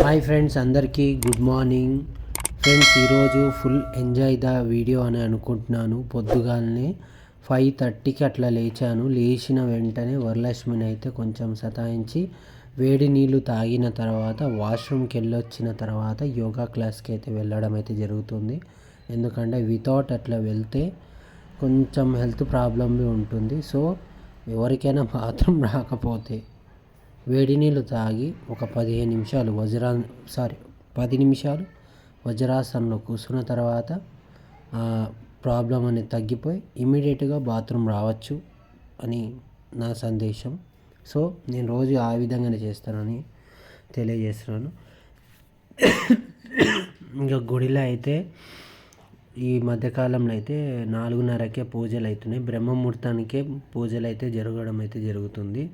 Hi friends అందరికీ good morning friends ఈరోజు full enjoy the video అని అనుకుంటున్నాను. పొద్దుగాలనే ఫైవ్ థర్టీకి అట్లా లేచాను. లేచిన వెంటనే వరలక్ష్మిని అయితే కొంచెం సతాయించి వేడి నీళ్ళు తాగిన తర్వాత వాష్రూమ్కి వెళ్ళొచ్చిన తర్వాత యోగా క్లాస్కి అయితే వెళ్ళడం అయితే జరుగుతుంది. ఎందుకంటే వితౌట్ అట్లా వెళ్తే కొంచెం హెల్త్ ప్రాబ్లమ్ ఉంటుంది. సో ఎవరికైనా బాత్రూమ్ రాకపోతే వేడి నీళ్ళు తాగి ఒక పదిహేను నిమిషాలు వజ్రా సారీ పది నిమిషాలు వజ్రాసనంలో కూర్చున్న తర్వాత ప్రాబ్లం అనేది తగ్గిపోయి ఇమీడియట్గా బాత్రూమ్ రావచ్చు అని నా సందేశం. సో నేను రోజు ఆ విధంగానే చేస్తానని తెలియజేస్తున్నాను. ఇంకా గుడిలో అయితే ఈ మధ్యకాలంలో అయితే నాలుగున్నరకే పూజలు అవుతున్నాయి. బ్రహ్మముహూర్తానికే పూజలు అయితే జరగడం అయితే జరుగుతుంది.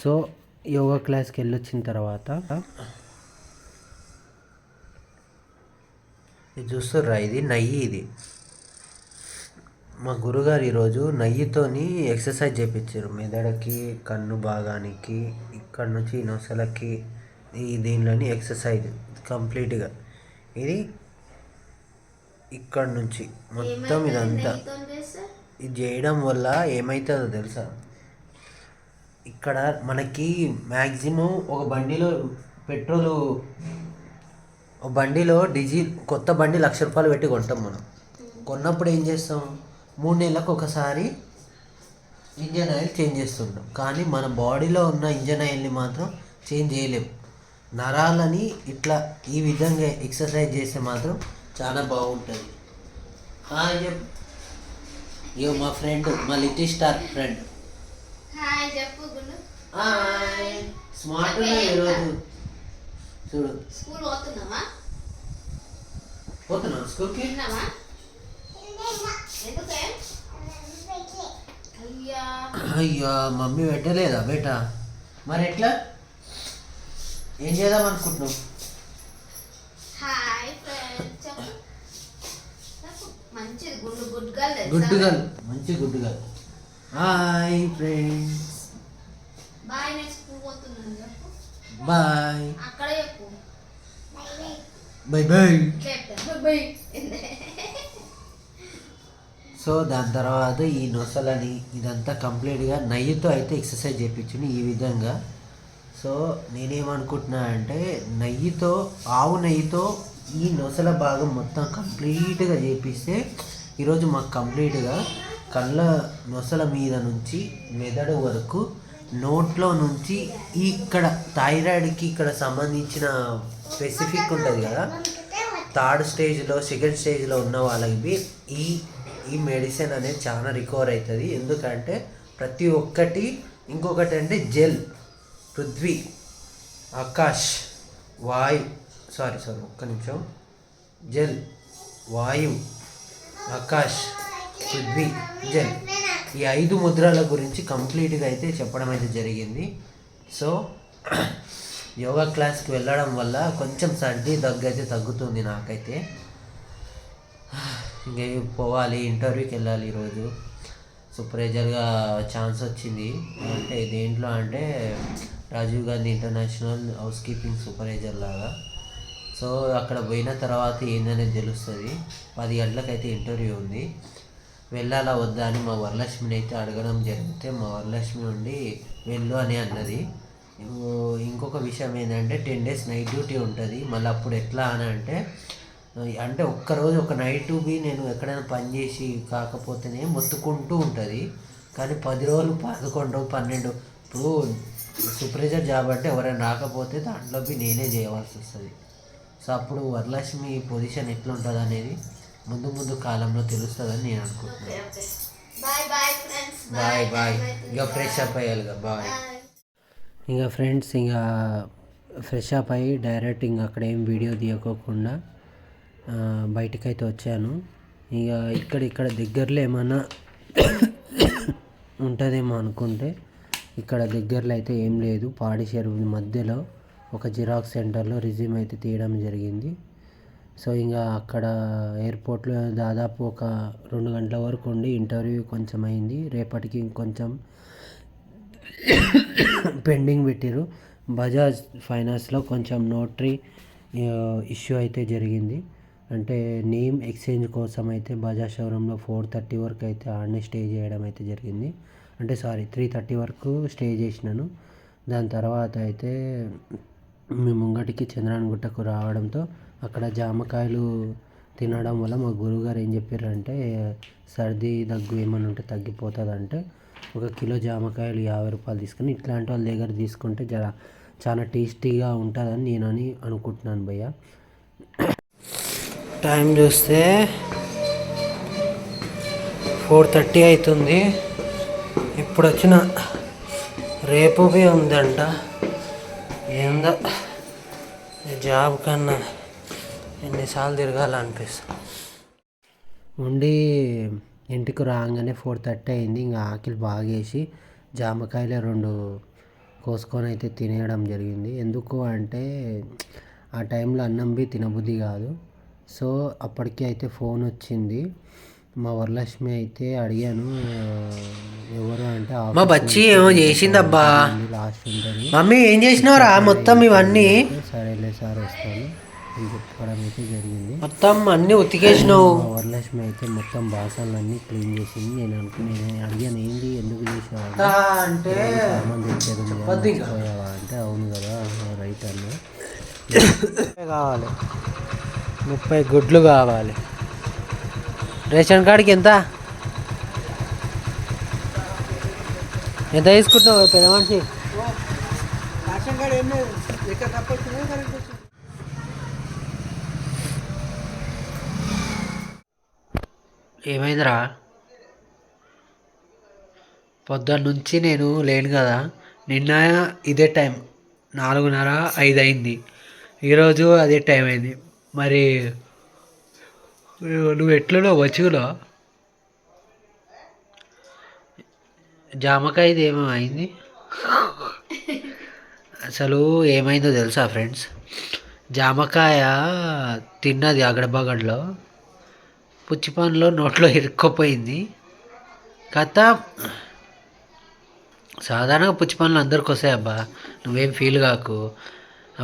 సో యోగా క్లాస్కి వెళ్ళొచ్చిన తర్వాత ఇది చూస్తుర్రా ఇది నెయ్యి ఇది. మా గురుగారు ఈరోజు నెయ్యితోని ఎక్సర్సైజ్ చేయించారు మెదడుకి కన్ను భాగానికి ఇక్కడ నుంచి నొసలకి ఈ దీనిలోని ఎక్సర్సైజ్ కంప్లీట్గా. ఇది ఇక్కడ నుంచి మొత్తం ఇదంతా. ఇది చేయడం వల్ల ఏమవుతుందో తెలుసా? ఇక్కడ మనకి మ్యాక్సిమం ఒక బండిలో పెట్రోలు ఒక బండిలో డీజిల్ కొత్త బండి లక్ష రూపాయలు పెట్టి కొంటాం మనం. కొన్నప్పుడు ఏం చేస్తాం? మూడు నెలలకు ఒకసారి ఇంజన్ ఆయిల్ చేంజ్ చేస్తుంటాం. కానీ మన బాడీలో ఉన్న ఇంజన్ ఆయిల్ని మాత్రం చేంజ్ చేయలేం. నరాలని ఇట్లా ఈ విధంగా ఎక్సర్సైజ్ చేస్తే మాత్రం చాలా బాగుంటుంది. హాయ్ చెప్ ఇగో మా ఫ్రెండ్ మా లిటిల్ స్టార్ ఫ్రెండ్. హాయ్ చెప్పు గుండు హాయ్. స్మార్ట్ ఉన్నావు ఈరోజు చూడు. స్కూల్ పోతున్నావా? పోతున్నావు స్కూల్కి? తిన్నావా? అయ్యా. మమ్మీ పెట్టలేదా బేట? మరి ఎట్లా? ఏం చేద్దాం అనుకుంటున్నావు? హాయ్ ఫ్రెండ్స్ చెప్పు. చెప్పు. మంచిది గుండు గుడ్గా గుడ్డుగల్ మంచి గుడ్డుగల్ హాయ్ ఫ్రెండ్స్ బాయ్ స్కూల్ పోతున్నాను చెప్పు. బాయ్ అక్కడే చెప్పు. బై బై బై సో దాని తర్వాత ఈ నొసలని ఇదంతా కంప్లీట్గా నెయ్యితో అయితే ఎక్సర్సైజ్ చేయించుని ఈ విధంగా. సో నేనేమనుకుంటున్నా అంటే నెయ్యితో ఆవు నెయ్యితో ఈ నొసల భాగం మొత్తం కంప్లీట్గా చేపిస్తే ఈరోజు మాకు కంప్లీట్గా కళ్ళ నొసల మీద నుంచి మెదడు వరకు నోట్లో నుంచి ఇక్కడ థైరాయిడ్కి ఇక్కడ సంబంధించిన స్పెసిఫిక్ ఉంటుంది కదా థర్డ్ స్టేజ్లో సెకండ్ స్టేజ్లో ఉన్న వాళ్ళకి ఈ ఈ మెడిసిన్ అనేది చాలా రికవర్ అవుతుంది ఎందుకంటే ప్రతి ఒక్కటి ఇంకొకటి అంటే జెల్ పృథ్వీ ఆకాష్ వాయు సారీ సారీ ఒక్క నిమిషం జెల్ వాయు ఆకాష్ పృథ్వీ జన్ ఈ ఐదు ముద్రల గురించి కంప్లీట్గా అయితే చెప్పడం అయితే జరిగింది. సో యోగా క్లాస్కి వెళ్ళడం వల్ల కొంచెం సర్ది దగ్గు అయితే తగ్గుతుంది నాకైతే. ఇంకా పోవాలి ఇంటర్వ్యూకి వెళ్ళాలి ఈరోజు. సూపర్వైజర్గా ఛాన్స్ వచ్చింది. అంటే దేంట్లో అంటే Rajiv Gandhi international housekeeping supervisor లాగా. సో అక్కడ పోయిన తర్వాత ఏందనేది తెలుస్తుంది. పది గంటలకైతే ఇంటర్వ్యూ ఉంది. వెళ్ళాలా వద్దా అని మా వరలక్ష్మిని అయితే అడగడం జరిగితే మా వరలక్ష్మి ఉండి వెళ్ళు అని అన్నది. ఇంకొక విషయం ఏంటంటే టెన్ డేస్ నైట్ డ్యూటీ ఉంటుంది. మళ్ళీ అప్పుడు ఎట్లా అని అంటే అంటే ఒక్కరోజు ఒక నైట్ బి నేను ఎక్కడైనా పని చేసి కాకపోతేనే మొత్తుకుంటూ ఉంటుంది. కానీ పది రోజులు పదకొండు పన్నెండు ఇప్పుడు సూపర్వైజర్ జాబ్ అంటే ఎవరైనా రాకపోతే దాంట్లో బి నేనే చేయవలసి వస్తుంది. సో అప్పుడు వరలక్ష్మి పొజిషన్ ఎట్లా ఉంటుంది అనేది ముందు ముందు కాలంలో తెలుస్తుందని నేను అనుకుంటున్నాను. Bye bye friends bye bye ఇక ఫ్రెష్ అప్ అయ్యాలిగా బాయ్ ఇంకా ఫ్రెండ్స్ ఇంకా ఫ్రెష్ అప్ అయ్యి డైరెక్ట్ ఇంకా అక్కడ ఏం వీడియో తీయకోకుండా బయటికైతే వచ్చాను. ఇక ఇక్కడ ఇక్కడ దగ్గరలో ఏమన్నా ఉంటుందేమో అనుకుంటే ఇక్కడ దగ్గరలో అయితే ఏం లేదు. పాడి చెరువు మధ్యలో ఒక జిరాక్స్ సెంటర్లో రిజ్యూమ్ అయితే తీయడం జరిగింది. సో ఇంకా అక్కడ ఎయిర్పోర్ట్లో దాదాపు ఒక రెండు గంటల వరకు ఉండి ఇంటర్వ్యూ కొంచెం అయింది. రేపటికి ఇంకొంచెం పెండింగ్ పెట్టారు బజాజ్ ఫైనాన్స్లో కొంచెం నోటరీ ఇష్యూ అయితే జరిగింది. అంటే నేమ్ ఎక్స్చేంజ్ కోసం అయితే బజాజ్ షోరూంలో ఫోర్ థర్టీ వరకు అయితే ఆడనే స్టే చేయడం అయితే జరిగింది. అంటే సారీ త్రీ థర్టీ వరకు స్టే చేసినాను. దాని తర్వాత అయితే మేము ముంగటికి చంద్రాయణగుట్టకు రావడంతో అక్కడ జామకాయలు తినడం వల్ల మా గురువుగారు ఏం చెప్పారంటే సర్ది దగ్గు ఏమైనా ఉంటే తగ్గిపోతుందంటే ఒక కిలో జామకాయలు యాభై రూపాయలు తీసుకుని ఇట్లాంటి వాళ్ళ దగ్గర తీసుకుంటే జర చాలా టేస్టీగా ఉంటుందని నేను అని అనుకుంటున్నాను భయ్య. టైం చూస్తే ఫోర్ థర్టీ అవుతుంది ఇప్పుడు వచ్చిన రేపు ఉందంట. ఏందో జాబ్ కన్నా ఎన్నిసార్లు తిరగాలనిపిస్తుంది. ఉండి ఇంటికి రాగానే ఫోర్ థర్టీ అయింది. ఇంకా ఆకలి బాగేసి జామకాయలే రెండు కోసుకొని అయితే తినేయడం జరిగింది. ఎందుకు అంటే ఆ టైంలో అన్నం బి తినబుద్ధి కాదు. సో అప్పటికి అయితే ఫోన్ వచ్చింది. మా వరలక్ష్మి అయితే అడిగాను ఎవరు అంటే మా బచ్చి ఏమో చేసిందబ్బా. లాస్ట్ ఉంటుంది మమ్మీ ఏం చేసినావురా మొత్తం ఇవన్నీ? సరేలే సార్ వస్తాను. అని చెప్పడం అయితే జరిగింది. మొత్తం అన్ని ఉతికేసినావు. వరలక్ష్మి అయితే మొత్తం బాసనలన్నీ క్లీన్ చేసింది. నేను అనుకుని నేను అడిగాను ఏంది ఎందుకు చేసావు? అంటే సామాన్. మర్చిపోయావా అంటే అవును కదా రైట్ అన్న కావాలి. ముప్పై గుడ్లు కావాలి. రేషన్ కార్డుకి ఎంత? ఎంత తీసుకుంటున్నావు పెద్ద మనిషి? ఏమైందిరా? పొద్దున్న నుంచి నేను లేను కదా నిన్న ఇదే టైం నాలుగున్నర ఐదు అయింది ఈరోజు అదే టైం అయింది. మరి నువ్వు ఎట్లలో వచ్చులో జామకాయది ఏమో అయింది. అసలు ఏమైందో తెలుసా ఫ్రెండ్స్? జామకాయ తిన్నది అగడబగడ్లో. పుచ్చిపాన్లో నోట్లో ఇరుక్కుపోయింది. కథ సాధారణంగా పుచ్చిపాన్లు అందరికి వస్తాయి అబ్బా. నువ్వేం ఫీల్ కాకు.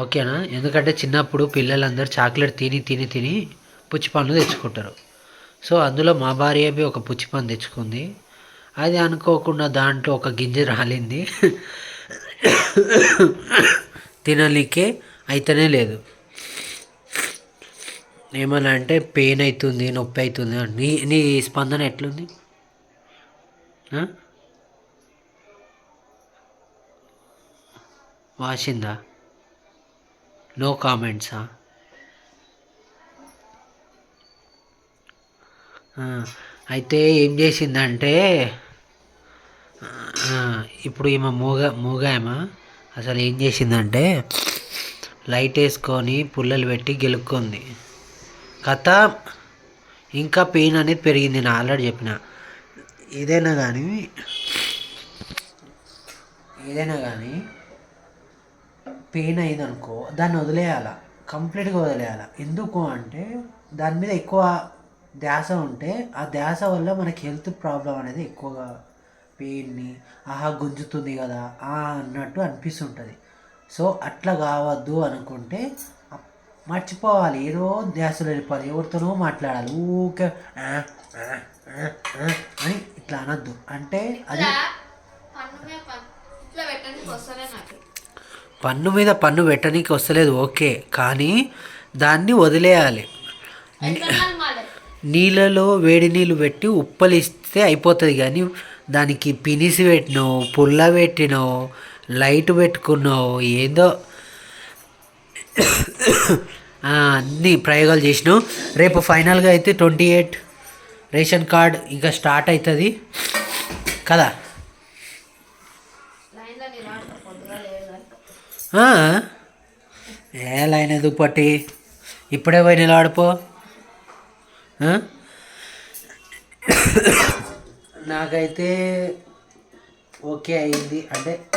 ఓకేనా ఎందుకంటే చిన్నప్పుడు పిల్లలందరూ చాక్లెట్ తిని తిని తిని పుచ్చిపాన్లు తెచ్చుకుంటారు. సో అందులో మా భార్య బి ఒక పుచ్చిపాన్ తెచ్చుకుంది. అది అనుకోకుండా దాంట్లో ఒక గింజ రాలింది. తిననీకే అయితేనే లేదు. ఏమన్నా అంటే పెయిన్ అవుతుంది నొప్పి అవుతుంది నీ నీ స్పందన ఎట్లుంది? వాసిందా? నో కామెంట్సా అయితే ఏం చేసిందంటే ఇప్పుడు ఈమె మూగ మూగాయమా? అసలు ఏం చేసిందంటే లైట్ వేసుకొని పుల్లలు పెట్టి గెలుక్కుంది. కథ ఇంకా పెయిన్ అనేది పెరిగింది నేను ఆల్రెడీ చెప్పిన. ఏదైనా కానీ ఏదైనా కానీ పెయిన్ అయింది అనుకో దాన్ని వదిలేయాల. కంప్లీట్గా వదిలేయాల. ఎందుకు అంటే దాని మీద ఎక్కువ ధ్యాస ఉంటే ఆ ధ్యాస వల్ల మనకి హెల్త్ ప్రాబ్లం అనేది ఎక్కువగా పెయిన్ని ఆహా గుంజుతుంది కదా ఆ అన్నట్టు అనిపిస్తుంటుంది. సో అట్లా కావద్దు అనుకుంటే మర్చిపోవాలి. ఏదో ధ్యాసలో వెళ్ళిపోవాలి. ఎవరితోనో మాట్లాడాలి. ఊకే అని ఇట్లా అనొద్దు. అంటే అది పన్ను మీద పన్ను పెట్టడానికి వస్తలేదు. ఓకే. కానీ దాన్ని వదిలేయాలి. నీళ్ళలో వేడి నీళ్ళు పెట్టి ఉప్పలిస్తే అయిపోతుంది. కానీ దానికి పినిసి పెట్టినావు పుల్ల పెట్టినావు లైట్ పెట్టుకున్నావు ఏదో అన్ని ప్రయోగాలు చేసినావు రేపు ఫైనల్గా అయితే ట్వంటీ ఎయిట్ రేషన్ కార్డ్ ఇంకా స్టార్ట్ అవుతుంది. కదా? ఏ లైన్ ఎందుకు పట్టి? ఇప్పుడే పోయి నిలబడిపో. నాకైతే ఓకే అయింది. అంటే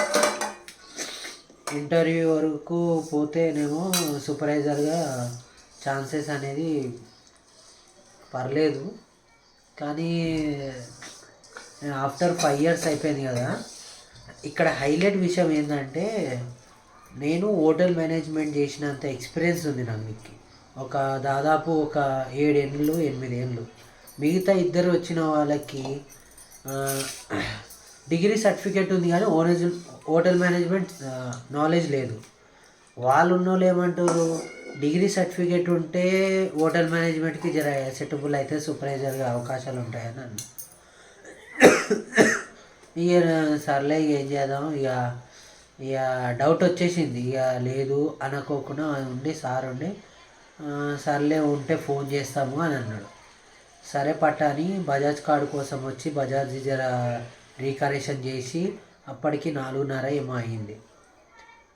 ఇంటర్వ్యూ వరకు పోతేనేమో సూపర్వైజర్గా ఛాన్సెస్ అనేది పర్లేదు. కానీ ఆఫ్టర్ ఫైవ్ ఇయర్స్ అయిపోయింది కదా ఇక్కడ హైలైట్ విషయం ఏంటంటే నేను హోటల్ మేనేజ్మెంట్ చేసినంత ఎక్స్పీరియన్స్ ఉంది నాకు మీకు ఒక దాదాపు ఒక ఏడేళ్ళు ఎనిమిది ఎండ్లు మిగతా ఇద్దరు వచ్చిన వాళ్ళకి డిగ్రీ సర్టిఫికేట్ ఉంది కానీ ఓనేజ్ హోటల్ మేనేజ్మెంట్ నాలెడ్జ్ లేదు. వాళ్ళు ఉన్న వాళ్ళు ఏమంటారు డిగ్రీ సర్టిఫికేట్ ఉంటే హోటల్ మేనేజ్మెంట్కి జర సెటబుల్ అయితే సూపర్వైజర్గా అవకాశాలు ఉంటాయని అన్న. ఇక సర్లే ఇక ఏం చేద్దాం? ఇక ఇక డౌట్ వచ్చేసింది. ఇక లేదు అనుకోకుండా ఉండి సార్ ఉండి సర్లే ఉంటే ఫోన్ చేస్తాము అని అన్నాడు. సరే పట్టా అని బజాజ్ కార్డు కోసం వచ్చి బజాజ్ జర రీకరేషన్ చేసి అప్పటికి నాలుగున్నర ఏమో అయింది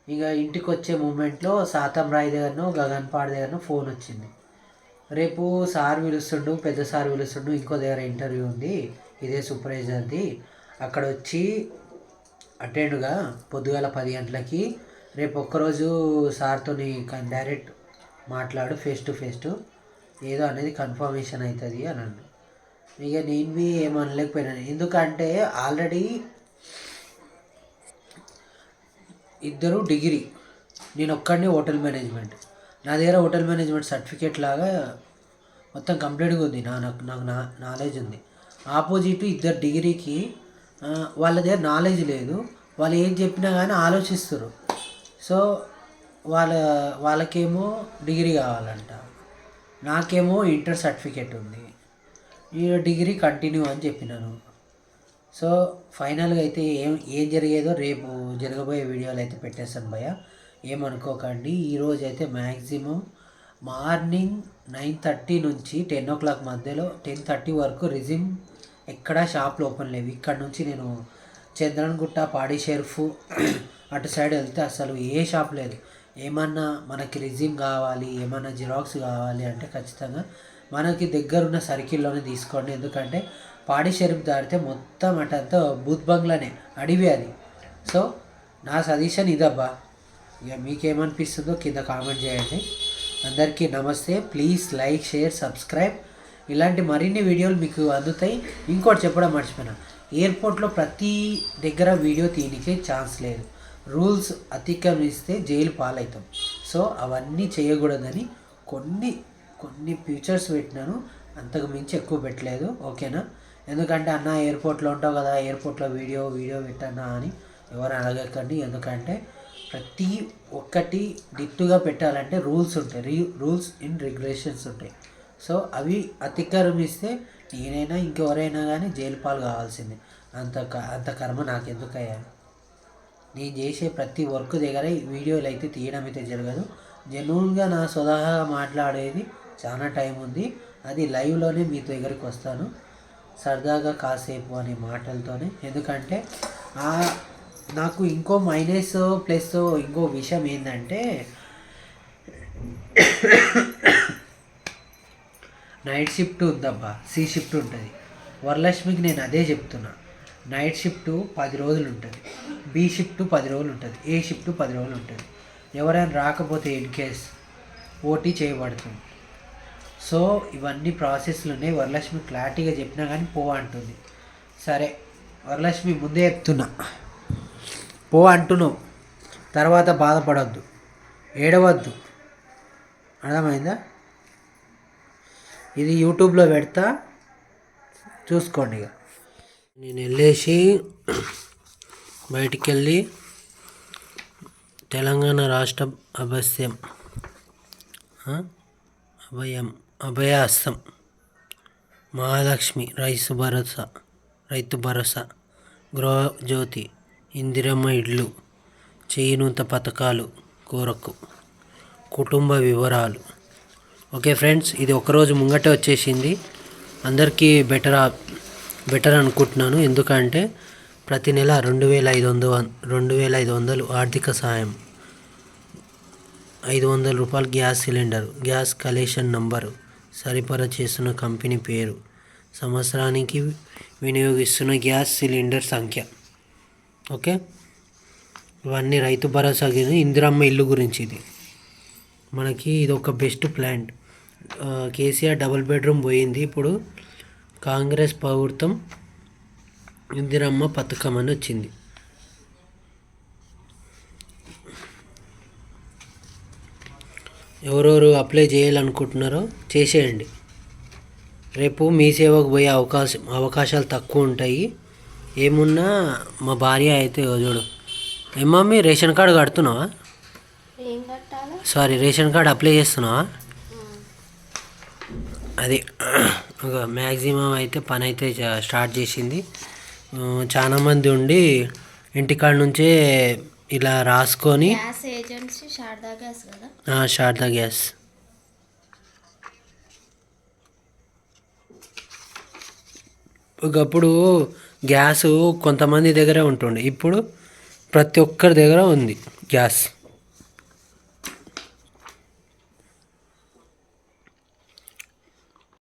ఇక ఇంటికి వచ్చే మూమెంట్లో సాతం రాయ్ దగ్గరనో గగన్పాడ్ దగ్గరనో ఫోన్ వచ్చింది. రేపు సార్ పిలుస్తుండు పెద్ద సార్ పిలుస్తుండు ఇంకో దగ్గర ఇంటర్వ్యూ ఉంది ఇదే సూపర్వైజర్ది. అక్కడ వచ్చి అటెండ్గా పొద్దుగాల పది గంటలకి రేపు ఒక్కరోజు సార్తో డైరెక్ట్ మాట్లాడు ఫేస్ టు ఫేస్ టు ఏదో అనేది కన్ఫర్మేషన్ అవుతుంది అని అన్నాడు. ఇక నేను మీ ఏమనలేకపోయినాను. ఎందుకంటే ఆల్రెడీ ఇద్దరు డిగ్రీ. నేను ఒక్కడిని హోటల్ మేనేజ్మెంట్. నా దగ్గర హోటల్ మేనేజ్మెంట్ సర్టిఫికేట్ లాగా మొత్తం కంప్లీట్గా ఉంది. నా నాకు నాకు నా నాలెడ్జ్ ఉంది. ఆపోజిట్ ఇద్దరు డిగ్రీకి వాళ్ళ దగ్గర నాలెడ్జ్ లేదు. వాళ్ళు ఏం చెప్పినా కానీ ఆలోచిస్తారు. సో వాళ్ళ వాళ్ళకేమో డిగ్రీ కావాలంట. నాకేమో ఇంటర్ సర్టిఫికేట్ ఉంది. ఈ డిగ్రీ కంటిన్యూ అని చెప్పినాను సో ఫైనల్గా అయితే ఏం ఏం జరిగేదో రేపు జరగబోయే వీడియోలు అయితే పెట్టేస్తాను భయ్య. ఏమనుకోకండి ఈరోజు అయితే మ్యాక్సిమం మార్నింగ్ నైన్ థర్టీ నుంచి టెన్ ఓ క్లాక్ మధ్యలో టెన్ థర్టీ వరకు రిజిమ్ ఎక్కడా షాప్లు ఓపెన్ లేవు. ఇక్కడ నుంచి నేను చంద్రన్గుట్ట పాడి షెర్ఫ్ అటు సైడ్ వెళ్తే అసలు ఏ షాప్ లేదు. ఏమన్నా మనకి రిజిమ్ కావాలి ఏమన్నా జిరాక్స్ కావాలి అంటే ఖచ్చితంగా మనకి దగ్గరున్న సర్కిల్లోనే తీసుకోండి. ఎందుకంటే పాడి షెరీఫ్ దాటితే మొత్తం అటంతా బూత్ బంగ్లానే అడివి అది. సో నా సజెషన్ ఇదబ్బా. ఇక మీకేమనిపిస్తుందో కింద కామెంట్ చేయండి. అందరికీ నమస్తే. Please like share subscribe. ఇలాంటి మరిన్ని వీడియోలు మీకు అందుతాయి. ఇంకోటి చెప్పడం మర్చిపోయినా. ఎయిర్పోర్ట్లో ప్రతి దగ్గర వీడియో తీయనికే ఛాన్స్ లేదు. రూల్స్ అతిక్రమిస్తే జైలు పాలవుతాం. సో అవన్నీ చేయకూడదని కొన్ని కొన్ని ఫీచర్స్ పెట్టినాను. అంతకు మించి ఎక్కువ పెట్టలేదు ఓకేనా? ఎందుకంటే అన్న ఎయిర్పోర్ట్లో ఉంటావు కదా ఎయిర్పోర్ట్లో వీడియో వీడియో పెట్టన్నా అని ఎవరు అడగకండి. ఎందుకంటే ప్రతి ఒక్కటి డిట్టుగా పెట్టాలంటే రూల్స్ ఉంటాయి. రీ రూల్స్ ఇన్ రెగ్యులేషన్స్ ఉంటాయి. సో అవి అతిక్రమిస్తే నేనైనా ఇంకెవరైనా కానీ జైలు పాలు కావాల్సిందే. అంత క- అంత కర్మ నాకు ఎందుకయ్యా నేను చేసే ప్రతి వర్క్ దగ్గర వీడియోలు అయితే తీయడం అయితే జరగదు. జనూన్గా నా స్వతహాగా మాట్లాడేది చాలా టైం ఉంది. అది లైవ్లోనే మీ దగ్గరికి వస్తాను. సరదాగా కాసేపు అనే మాటలతోనే. ఎందుకంటే నాకు ఇంకో మైనస్ ప్లస్ ఇంకో విషయం ఏంటంటే నైట్ షిఫ్ట్ ఉందబ్బా. సి షిఫ్ట్ ఉంటుంది. వరలక్ష్మికి నేను అదే చెప్తున్నా. నైట్ షిఫ్ట్ పది రోజులు ఉంటుంది. బి షిఫ్ట్ పది రోజులు ఉంటుంది. ఏ షిఫ్ట్ పది రోజులు ఉంటుంది. ఎవరైనా రాకపోతే ఇన్ కేస్ ఓటీ చేయబడుతుంది. సో ఇవన్నీ ప్రాసెస్లు ఉన్నాయి వరలక్ష్మి క్లారిటీగా చెప్పినా కానీ పో అంటుంది. సరే వరలక్ష్మి ముందే చెప్తున్నా. పో అంటున్నావు. తర్వాత బాధపడవద్దు ఏడవద్దు. అర్థమైందా? ఇది యూట్యూబ్లో పెడతా. చూసుకోండి ఇక. నేను వెళ్ళేసి బయటికి వెళ్ళి తెలంగాణ రాష్ట్ర అభస్యం అభయం. అభయాస్తం మహాలక్ష్మి రైతు భరోసా రైతు భరోసా గృహజ్యోతి ఇందిరమ్మ ఇళ్ళు చేయినూత పథకాలు కోరకు. కుటుంబ వివరాలు. ఓకే ఫ్రెండ్స్ ఇది ఒకరోజు ముంగటే వచ్చేసింది. అందరికీ బెటర్ బెటర్ అనుకుంటున్నాను. ఎందుకంటే ప్రతి నెల రెండు వేల ఐదు వందలు రెండు వేల ఐదు వందలు ఆర్థిక సాయం. ఐదు వందల రూపాయలు gas cylinder gas collection number. సరిపరా చేస్తున్న కంపెనీ పేరు. సంవత్సరానికి వినియోగిస్తున్న గ్యాస్ సిలిండర్ సంఖ్య. ఓకే? ఇవన్నీ రైతు భరోసా కింద ఇందిరమ్మ ఇల్లు గురించి ఇది. మనకి ఇది ఒక best plant KCR double bedroom పోయింది. ఇప్పుడు కాంగ్రెస్ ప్రభుత్వం ఇందిరమ్మ పథకం అని వచ్చింది. ఎవరెవరు అప్లై చేయాలనుకుంటున్నారో చేసేయండి. రేపు మీ సేవకు పోయే అవకాశం అవకాశాలు తక్కువ ఉంటాయి. ఏమున్నా మా భార్య అయితే చూడు. ఏం మమ్మీ రేషన్ కార్డు కడుతున్నావా? సారీ రేషన్ కార్డు అప్లై చేస్తున్నావా? అది ఒక మ్యాక్సిమం అయితే పని అయితే స్టార్ట్ చేసింది. ఆ, చాలా మంది ఉండి ఇంటికాడ నుంచే ఇలా రాసుకొని గ్యాస్ ఏజెన్సీ శారదా గ్యాస్ కదా? ఆ, శారదా గ్యాస్. ఒకప్పుడు గ్యాస్ కొంతమంది దగ్గర ఉంటుండే. ఇప్పుడు ప్రతి ఒక్కరి దగ్గర ఉంది గ్యాస్.